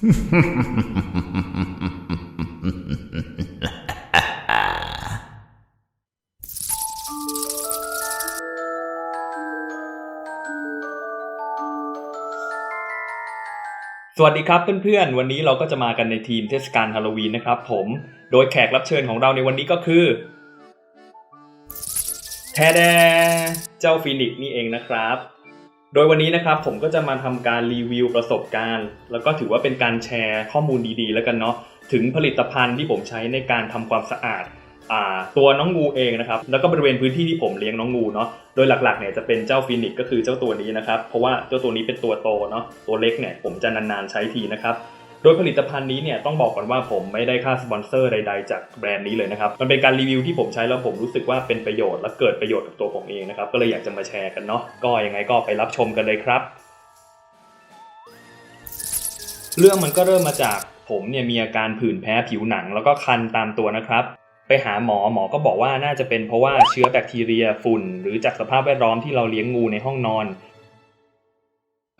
สวัสดีครับเพื่อนๆ วันนี้เราก็จะมากันในทีมเทศกาลฮาโลวีนนะครับผม โดยแขกรับเชิญของเราในวันนี้ก็คือแทแดเจ้าฟีนิกซ์นี่เองนะครับ โดยวันนี้นะครับผมก็จะมาทำการรีวิวประสบการณ์ แล้วก็ถือว่าเป็นการแชร์ข้อมูลดีๆ แล้วกันเนาะถึงผลิตภัณฑ์ที่ผมใช้ในการทำความสะอาดตัวน้องงูเองนะครับแล้วก็บริเวณพื้นที่ที่ผมเลี้ยงน้องงูเนาะโดยหลักๆเนี่ยจะเป็นเจ้าฟินิกก็คือเจ้าตัวนี้นะครับเพราะว่าเจ้าตัวนี้เป็นตัวโตเนาะตัวเล็กเนี่ยผมจะนานๆใช้ทีนะครับ โดยผลิตภัณฑ์นี้เนี่ยต้องบอกก่อนว่าผมไม่ได้ค่าสปอนเซอร์ใดๆจากแบรนด์นี้เลยนะครับมันเป็นการรีวิวที่ผมใช้แล้วผมรู้สึกว่าเป็นประโยชน์และเกิดประโยชน์กับตัวผมเองนะครับก็เลยอยากจะมาแชร์กันเนาะก็ยังไงก็ไปรับชมกันเลยครับ เรื่องมันก็เริ่มมาจากผมเนี่ยมีอาการผื่นแพ้ผิวหนัง แล้วก็คันตามตัวนะครับไปหาหมอหมอก็บอกว่าน่าจะเป็นเพราะว่าเชื้อแบคทีเรียฝุ่น หรือจากสภาพแวดล้อมที่เราเลี้ยงงูในห้องนอน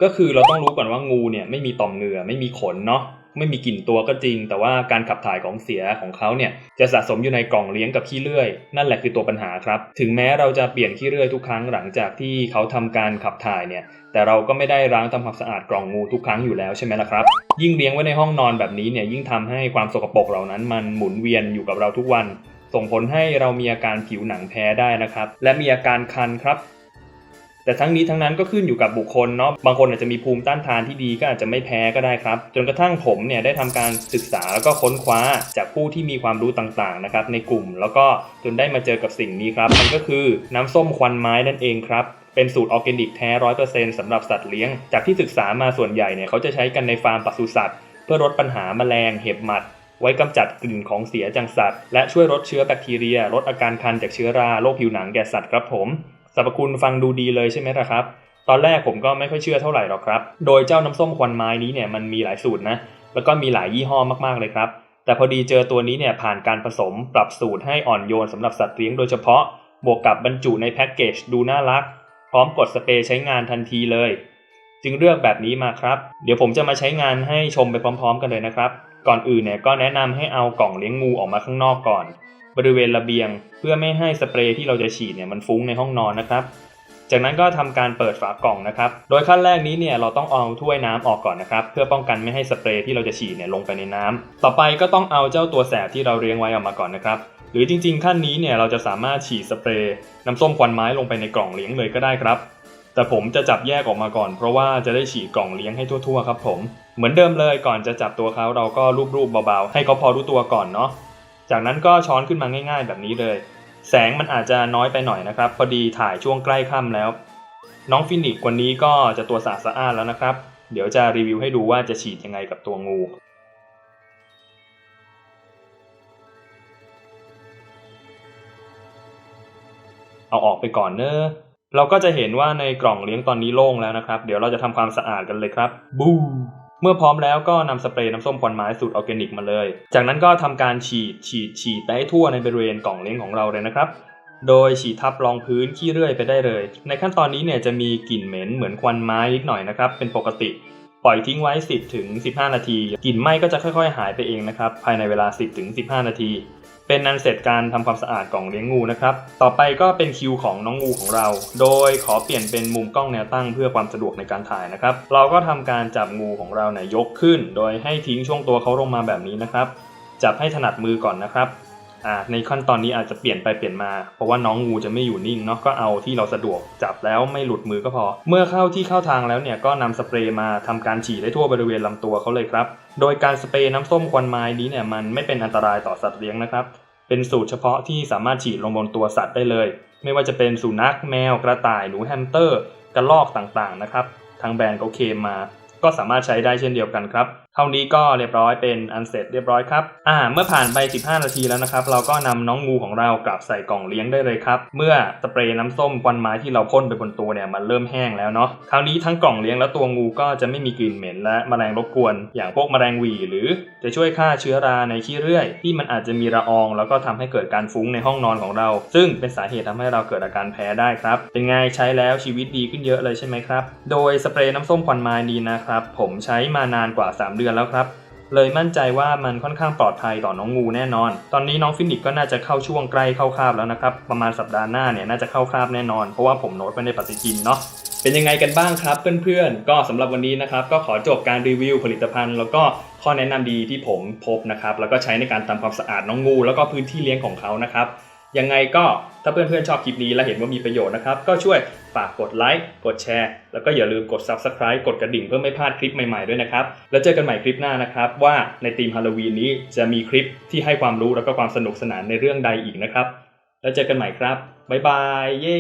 ก็คือเราต้องรู้ก่อนว่างูเนี่ยไม่มีต่อมเหงื่อไม่มีขนเนาะไม่มีกลิ่นตัวก็จริง แต่ว่าการขับถ่ายของเสียของเขาเนี่ยจะสะสมอยู่ในกล่องเลี้ยงกับขี้เลื่อย นั่นแหละคือตัวปัญหาครับ ถึงแม้เราจะเปลี่ยนขี้เลื่อยทุกครั้งหลังจากที่เขาทำการขับถ่ายเนี่ยแต่เราก็ไม่ได้ล้างทำความสะอาดกล่องงูทุกครั้งอยู่แล้วใช่ไหมล่ะครับ ยิ่งเลี้ยงไว้ในห้องนอนแบบนี้เนี่ยยิ่งทำให้ความสกปรกเหล่านั้นมันหมุนเวียนอยู่กับเราทุกวัน ส่งผลให้เรามีอาการผิวหนังแพ้ได้นะครับ และมีอาการคันครับ แต่ทั้งนี้ทั้งนั้นก็ขึ้นอยู่กับบุคคลเนาะบางคนอาจจะมีภูมิต้านทานที่ดีก็อาจจะไม่แพ้ก็ได้ครับ จนกระทั่งผมเนี่ยได้ทำการศึกษาแล้วก็ค้นคว้าจากผู้ที่มีความรู้ต่างๆนะครับในกลุ่มแล้วก็จนได้มาเจอกับสิ่งนี้ครับ มันก็คือน้ำส้มควันไม้นั่นเองครับเป็นสูตรออร์แกนิกแท้ร้อยเปอร์เซ็นต์สำหรับสัตว์เลี้ยง จากที่ศึกษามาส่วนใหญ่เนี่ยเขาจะใช้กันในฟาร์มปศุสัตว์ เพื่อลดปัญหาแมลงเห็บหมัด ไว้กำจัดกลิ่นของเสียจากสัตว์ และช่วยลดเชื้อแบคทีเรีย ลดอาการคันจากเชื้อราโรคผิวหนังแก่สัตว์ครับผม สรรพคุณฟังดูดีเลยใช่ไหมล่ะครับ ตอนแรกผมก็ไม่ค่อยเชื่อเท่าไหร่หรอกครับ โดยเจ้าน้ำส้มควันไม้นี้เนี่ยมันมีหลายสูตรนะ แล้วก็มีหลายยี่ห้อมากๆเลยครับ แต่พอดีเจอตัวนี้เนี่ยผ่านการผสมปรับสูตรให้อ่อนโยนสำหรับสัตว์เลี้ยงโดยเฉพาะ บวกกับบรรจุในแพ็กเกจดูน่ารัก พร้อมกดสเปรย์ใช้งานทันทีเลย จึงเลือกแบบนี้มาครับ เดี๋ยวผมจะมาใช้งานให้ชมไปพร้อม ๆ กันเลยนะครับ ก่อนอื่นเนี่ยก็แนะนำให้เอากล่องเลี้ยงงูออกมาข้างนอกก่อน บริเวณระเบียง เพื่อไม่ให้สเปรย์ที่เราจะฉีดเนี่ยมันฟุ้งในห้องนอนนะครับ จากนั้นก็ทำการเปิดฝากล่องนะครับ โดยขั้นแรกนี้เนี่ยเราต้องเอาถ้วยน้ำออกก่อนนะครับ เพื่อป้องกันไม่ให้สเปรย์ที่เราจะฉีดเนี่ยลงไปในน้ำต่อไปก็ต้องเอาเจ้าตัวแสบที่เราเลี้ยงไว้ออกมาก่อนนะครับ หรือจริงๆขั้นนี้เนี่ยเราจะสามารถฉีดสเปรย์น้ำส้มควันไม้ลงไปในกล่องเลี้ยงเลยก็ได้ครับแต่ผมจะจับแยกออกมาก่อน เพราะว่าจะได้ฉีดกล่องเลี้ยงให้ทั่วๆครับผม เหมือนเดิมเลยก่อนจะจับตัวเขาเราก็รูปๆเบาๆ ให้เขาพอรู้ตัวก่อนเนาะ จากนั้นก็ช้อนขึ้นมาง่ายๆ แบบนี้เลย แสงมันอาจจะน้อยไปหน่อยนะครับ พอดีถ่ายช่วงใกล้ค่ำแล้ว น้องฟินิกวันนี้ก็จะตัวสะอาดสะอ้านแล้วนะครับ เดี๋ยวจะรีวิวให้ดูว่าจะฉีดยังไงกับตัวงูเอาออกไปก่อนเนอะเราก็จะเห็นว่าในกล่องเลี้ยงตอนนี้โล่งแล้วนะครับ เดี๋ยวเราจะทำความสะอาดกันเลยครับ บู เมื่อพร้อมแล้วก็นำสเปรย์น้ำส้มควันไม้สูตรออร์แกนิกมาเลย จากนั้นก็ทำการฉีดฉีดฉีดไปให้ทั่วในบริเวณกล่องเลี้ยงของเราเลยนะครับ โดยฉีดทับรองพื้นขี้เรื่อยไปได้เลย ในขั้นตอนนี้เนี่ยจะมีกลิ่นเหม็นเหมือนควันไม้นิดหน่อยนะครับ เป็นปกติ ปล่อยทิ้งไว้ 10ถึง15 นาที กลิ่นไหม้ก็จะค่อย ๆ หายไปเองนะครับ ภายในเวลา 10ถึง15 นาที เป็นอันเสร็จการทำความสะอาดกล่องเลี้ยงงูนะครับ ต่อไปก็เป็นคิวของน้องงูของเรา โดยขอเปลี่ยนเป็นมุมกล้องแนวตั้งเพื่อความสะดวกในการถ่ายนะครับ เราก็ทำการจับงูของเราเนี่ยยกขึ้น โดยให้ทิ้งช่วงตัวเขาลงมาแบบนี้นะครับ จับให้ถนัดมือก่อนนะครับ อ่าในขั้นตอนนี้อาจจะเปลี่ยนไปเปลี่ยนมา เพราะว่าน้องงูจะไม่อยู่นิ่งเนาะก็เอาที่เราสะดวกจับแล้วไม่หลุดมือก็พอ เมื่อเข้าที่เข้าทางแล้วเนี่ยก็นำสเปรย์มาทำการฉีดได้ทั่วบริเวณลำตัวเขาเลยครับ โดยการสเปรย์น้ำส้มควันไม้นี้เนี่ยมันไม่เป็นอันตรายต่อสัตว์เลี้ยงนะครับ เป็นสูตรเฉพาะที่สามารถฉีดลงบนตัวสัตว์ได้เลย ไม่ว่าจะเป็นสุนัขแมวกระต่ายหนูแฮมสเตอร์กระรอกต่างๆนะครับทางแบรนด์เขาเคมมา ก็สามารถใช้ได้เช่นเดียวกันครับ เท่านี้ก็เรียบร้อยเป็นอันเสร็จเรียบร้อยครับ อ่า เมื่อผ่านไป 15 นาทีแล้วนะครับ เราก็นำน้องงูของเรากลับใส่กล่องเลี้ยงได้เลยครับ เมื่อสเปรย์น้ำส้มควันไม้ที่เราพ่นไปบนตัวเนี่ยมันเริ่มแห้งแล้วเนาะ คราวนี้ทั้งกล่องเลี้ยงและตัวงูก็จะไม่มีกลิ่นเหม็นและแมลงรบกวน อย่างพวกแมลงหวีหรือจะช่วยฆ่าเชื้อราในขี้เรื่อย ที่มันอาจจะมีละออง แล้วก็ทำให้เกิดการฟุ้งในห้องนอนของเรา ซึ่งเป็นสาเหตุทำให้เราเกิดอาการแพ้ได้ครับ เป็นไงใช้แล้วชีวิตดีขึ้นเยอะเลยใช่ไหมครับ โดยสเปรย์น้ำส้มควันไม้นี้นะครับผมใช้มานานกว่า3เดือนเดือนแล้วครับ เลยมั่นใจว่ามันค่อนข้างปลอดภัยต่อน้องงูแน่นอน ตอนนี้น้องฟินิกก็น่าจะเข้าช่วงใกล้เข้าคาบแล้วนะครับ ประมาณสัปดาห์หน้าเนี่ยน่าจะเข้าคาบแน่นอน เพราะว่าผมโน้ตไว้ในปฏิทินเนาะ เป็นยังไงกันบ้างครับเพื่อนๆ ก็สำหรับวันนี้นะครับก็ขอจบการรีวิวผลิตภัณฑ์ แล้วก็ข้อแนะนำดีที่ผมพบนะครับ แล้วก็ใช้ในการทำความสะอาดน้องงู แล้วก็พื้นที่เลี้ยงของเขานะครับ ยังไงก็ถ้าเพื่อนๆชอบคลิปนี้และเห็นว่ามีประโยชน์นะครับ ก็ช่วยฝากกดไลค์กดแชร์ แล้วก็อย่าลืมกด Subscribe กดกระดิ่งเพื่อไม่พลาดคลิปใหม่ๆด้วยนะครับ แล้วเจอกันใหม่คลิปหน้านะครับ ว่าในทีมฮาโลวีนนี้จะมีคลิปที่ให้ความรู้แล้วก็ความสนุกสนานในเรื่องใดอีกนะครับ แล้วเจอกันใหม่ครับบ๊ายบายเย้